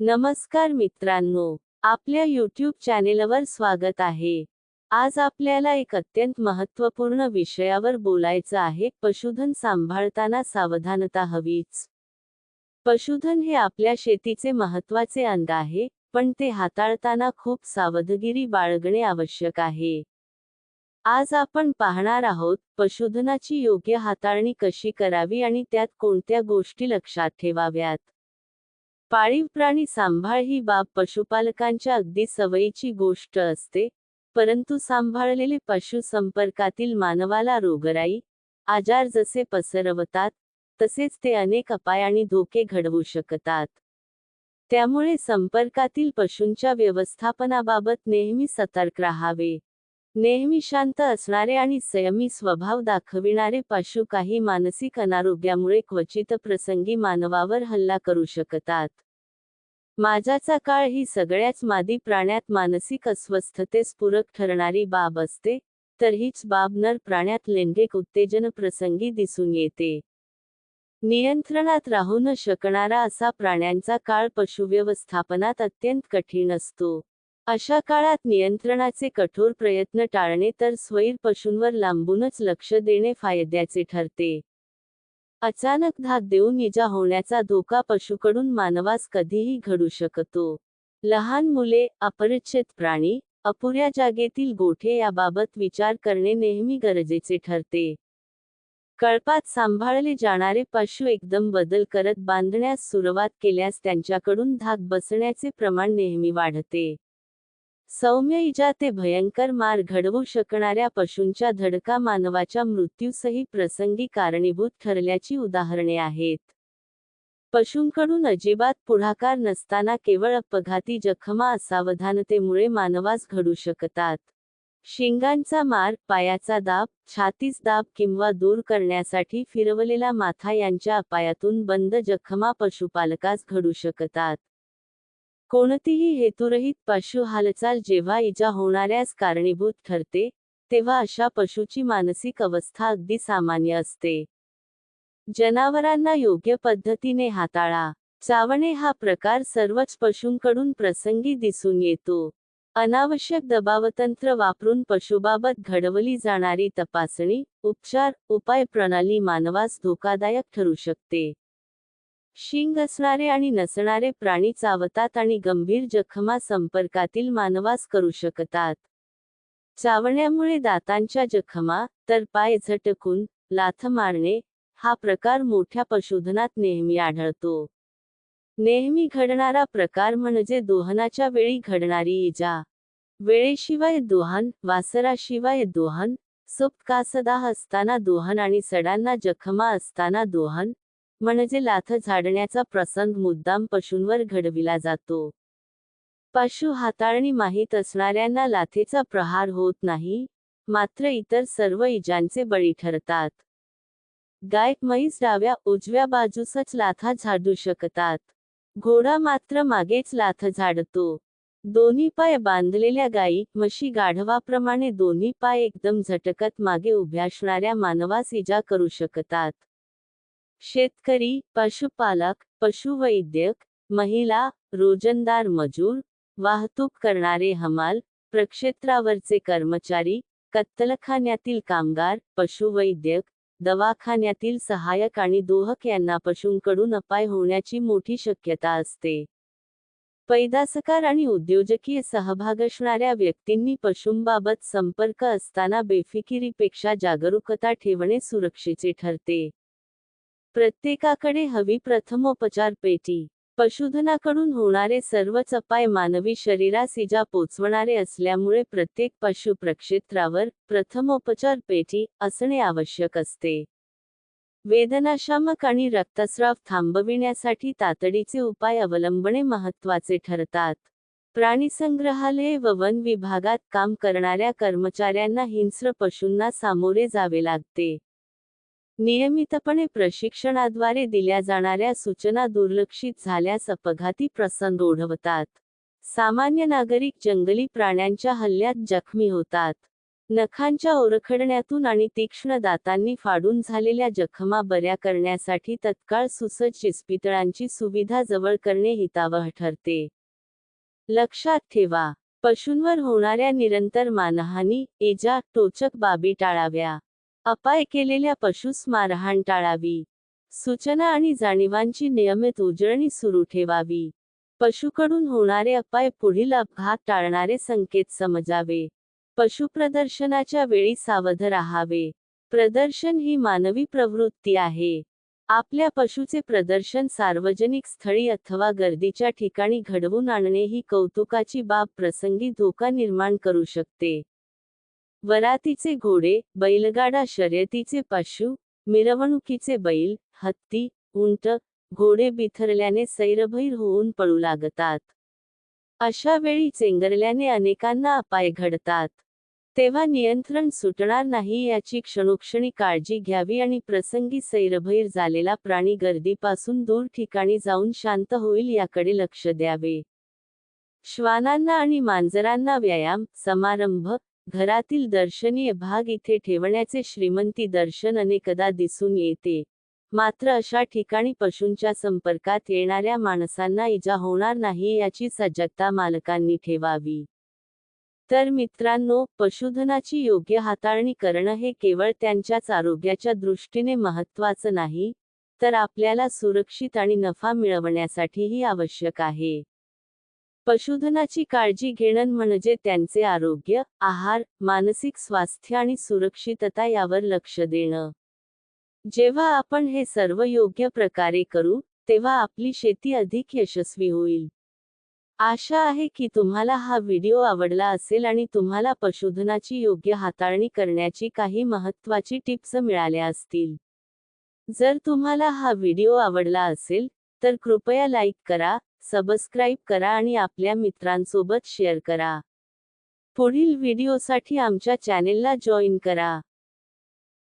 नमस्कार मित्रांनो आपल्या यूट्यूब चॅनेलवर स्वागत आहे. आज आपल्याला एक अत्यंत महत्त्वपूर्ण विषयावर बोलायचं आहे पशुधन सांभाळताना सावधानता हवीच. पशुधन हे आपल्या शेतीचे महत्त्वाचे अंग आहे पण ते हाताळताना खूप सावधगिरी बाळगणे आवश्यक आहे. आज आपण पाहणार आहोत पशुधनाची योग्य हाताळणी कशी करावी आणि त्यात कोणत्या गोष्टी लक्षात ठेवाव्यात. पाळीव प्राणी सांभाळ ही बाब पशुपालकांच्या अगदी सवयीची गोष्ट असते परंतु सांभाळलेले पशु संपर्कातील मानवाला रोगराई आजार जसे पसरवतात तसेच ते अनेक अपाय आणि धोके घडवू शकतात. त्यामुळे संपर्कातील पशूंच्या व्यवस्थापनाबाबत नेहमी सतर्क राहावे. नेहमी शांत असणारे आणि संयमी स्वभाव दाखविणारे पाशु काही मानसिक अनारोग्यामुळे क्वचित प्रसंगी मानवावर हल्ला करू शकतात. माझ्याचा काळ ही सगळ्याच मादी प्राण्यात मानसिक अस्वस्थतेस पूरक ठरणारी बाब असते तर हीच बाब नर प्राण्यात लैंगिक उत्तेजन प्रसंगी दिसून येते. नियंत्रणात राहू न शकणारा असा प्राण्यांचा काळ पशुव्यवस्थापनात अत्यंत कठीण असतो. अशा काळात नियंत्रणाचे कठोर प्रयत्न टाळणे तर स्वैर पशूंवर लांबूनच लक्ष देणे फायद्याचे ठरते. अचानक धाक देऊन इजा होण्याचा धोका पशुकडून मानवास कधीही घडू शकतो. लहान मुले अपरिचित प्राणी अपुऱ्या जागेतील गोठे याबाबत विचार करणे नेहमी गरजेचे ठरते. कळपात सांभाळले जाणारे पशु एकदम बदल करत बांधण्यास सुरुवात केल्यास त्यांच्याकडून धाक बसण्याचे प्रमाण नेहमी वाढते. सौम्य इजा ते भयंकर मार घडवू शकणाऱ्या पशूंच्या धडका मानवाच्या मृत्यूसही प्रसंगी कारणीभूत ठरल्याची उदाहरणे आहेत. पशूंकडून अजिबात पुढाकार नसताना केवळ अपघाती जखमा असावधानतेमुळे मानवास घडू शकतात. शिंगांचा मार पायाचा दाब छातीस दाब किंवा दूर करण्यासाठी फिरवलेला माथा यांच्या अपायातून बंद जखमा पशुपालकास घडू शकतात. कोणतीही हेतुरहित पशु हालचाल जेव्हा इजा होणाऱ्यास कारणीभूत ठरते तेव्हा अशा पशुची मानसिक अवस्था अगदी सामान्य असते. जनावरांना योग्य पद्धतीने हाताळा. चावणे हा प्रकार सर्वच पशूंकडून प्रसंगी दिसून येतो. अनावश्यक दबावतंत्र वापरून पशुबाबत घडवली जाणारी तपासणी उपचार उपाय प्रणाली मानवास धोकादायक ठरू शकते. शिंग असणारे आणि नसणारे प्राणी चावतात आणि गंभीर जखमा संपर्कातील मानवास करू शकतात. चावण्यामुळे दातांच्या जखमा तर पाय झटकून लाथ मारणे हा प्रकार मोठ्या पशुधनात नेहमी आढळतो. नेहमी घडणारा प्रकार म्हणजे दोहनाच्या वेळी घडणारी इजा. वेळेशिवाय दोहन वासराशिवाय दोहन सुप्तकासदाह असताना दोहन आणि सडांना जखमा असताना दोहन म्हणजे लाथ झाडण्याचा प्रसंग मुद्दाम पशूंवर घडविला जातो. पशु हाताळणी माहीत असणाऱ्यांना लाथेचा प्रहार होत नाही मात्र इतर सर्व इजांचे बळी ठरतात. गाय मैस डाव्या उजव्या बाजूसच लाथा झाडू शकतात. घोडा मात्र मागेच लाथ झाडतो. दोन्ही पाय बांधलेल्या गायी म्हशी गाढवाप्रमाणे दोन्ही पाय एकदम झटकत मागे उभ्या असणाऱ्या मानवास इजा करू शकतात. शेतकरी पशुपालक पशुवैद्यक महिला रोजंदार मजूर वाहतूक करणारे हमाल प्रक्षेत्रावरचे कर्मचारी कत्तलखान्यातील कामगार पशुवैद्यक दवाखान्यातील सहाय्यक आणि दोहक यांना पशूंकडून अपाय होण्याची मोठी शक्यता असते. पैदासकार आणि उद्योजकीय सहभाग असणाऱ्या व्यक्तींनी पशूंबाबत संपर्क असताना बेफिकिरीपेक्षा जागरूकता ठेवणे सुरक्षेचे ठरते. प्रत्येकाकडे हवी प्रथमोपचार पेटी. पशुधनाकडून होणारे सर्व चपाय मानवी शरीरास इजा पोचवणारे असल्यामुळे प्रत्येक पशु प्रक्षेत्रावर प्रथमोपचार पेटी असणे आवश्यक असते. वेदनाशामक आणि रक्तस्राव थांबविण्यासाठी तातडीचे उपाय अवलंबणे महत्त्वाचे ठरतात. प्राणीसंग्रहालये व वन विभागात काम करणाऱ्या कर्मचाऱ्यांना हिंस्र पशूंना सामोरे जावे लागते. नियमितपणे प्रशिक्षणाद्वारे दिल्या जाणाऱ्या सूचना दुर्लक्षित झाल्यास अपघाती प्रसंग ओढवतात. सामान्य नागरिक जंगली प्राण्यांच्या हल्ल्यात जखमी होतात. नखांच्या ओरखडण्यातून आणि तीक्ष्ण दातांनी फाडून झालेल्या जखमा बऱ्या करण्यासाठी तत्काळ सुसज्ज इस्पितळांची सुविधा जवळ करणे हितावह ठरते. लक्षात ठेवा पशूंवर होणाऱ्या निरंतर मानहानी एजा टोचक बाबी टाळाव्या. अपाय केलेल्या पशुस मारहाण टाळावी. सूचना आणि जाणीवांची नियमित उजळणी सुरू ठेवावी. पशुकडून होणारे अपाय पुढील अपघात टाळणारे संकेत समजावे. पशुप्रदर्शनाच्या वेळी सावध राहावे. प्रदर्शन ही मानवी प्रवृत्ती आहे. आपल्या पशुचे प्रदर्शन सार्वजनिक स्थळी अथवा गर्दीच्या ठिकाणी घडवून आणणे ही कौतुकाची बाब प्रसंगी धोका निर्माण करू शकते. वरातीचे घोडे बैलगाडा शर्यतीचे पशु मिरवणुकीचे बैल हत्ती उंट घोडे बिथरल्याने सैरभैर होऊन पळू लागतात. अशा वेळी चेंगरल्याने अनेकांना अपाय घडतात. तेव्हा नियंत्रण सुटणार नाही याची क्षणोक्षणी काळजी घ्यावी आणि प्रसंगी सैरभैर झालेला प्राणी गर्दीपासून दूर ठिकाणी जाऊन शांत होईल याकडे लक्ष द्यावे. श्वानांना आणि मांजरांना व्यायाम समारंभ घरातील दर्शनीय भाग इथे ठेवण्याचे श्रीमंती दर्शन अनेकदा दिसून येते. मात्र अशा ठिकाणी पशूंच्या संपर्कात येणाऱ्या माणसांना इजा होणार नाही याची सजगता मालकांनी ठेवावी. तर मित्रांनो पशुधनाची योग्य हाताळणी करणं हे केवळ त्यांच्याच आरोग्याच्या दृष्टीने महत्वाचं नाही तर आपल्याला सुरक्षित आणि नफा मिळवण्यासाठीही आवश्यक आहे. पशुधनाची काळजी घेणं म्हणजे त्यांचे आरोग्य आहार मानसिक स्वास्थ्य आणि सुरक्षितता यावर लक्ष देणं. जेव्हा आपण हे सर्व योग्य प्रकारे करू तेव्हा आपली शेती अधिक यशस्वी होईल. आशा आहे की तुम्हाला हा व्हिडिओ आवडला असेल आणि तुम्हाला पशुधनाची योग्य हाताळणी करण्याची काही महत्त्वाची टिप्स मिळाल्या असतील. जर तुम्हाला हा व्हिडिओ आवडला असेल तर कृपया लाईक करा सबस्क्राईब करा आणि आपल्या मित्रांसोबत शेअर करा. पुढील व्हिडिओसाठी आमच्या चॅनेलला जॉईन करा.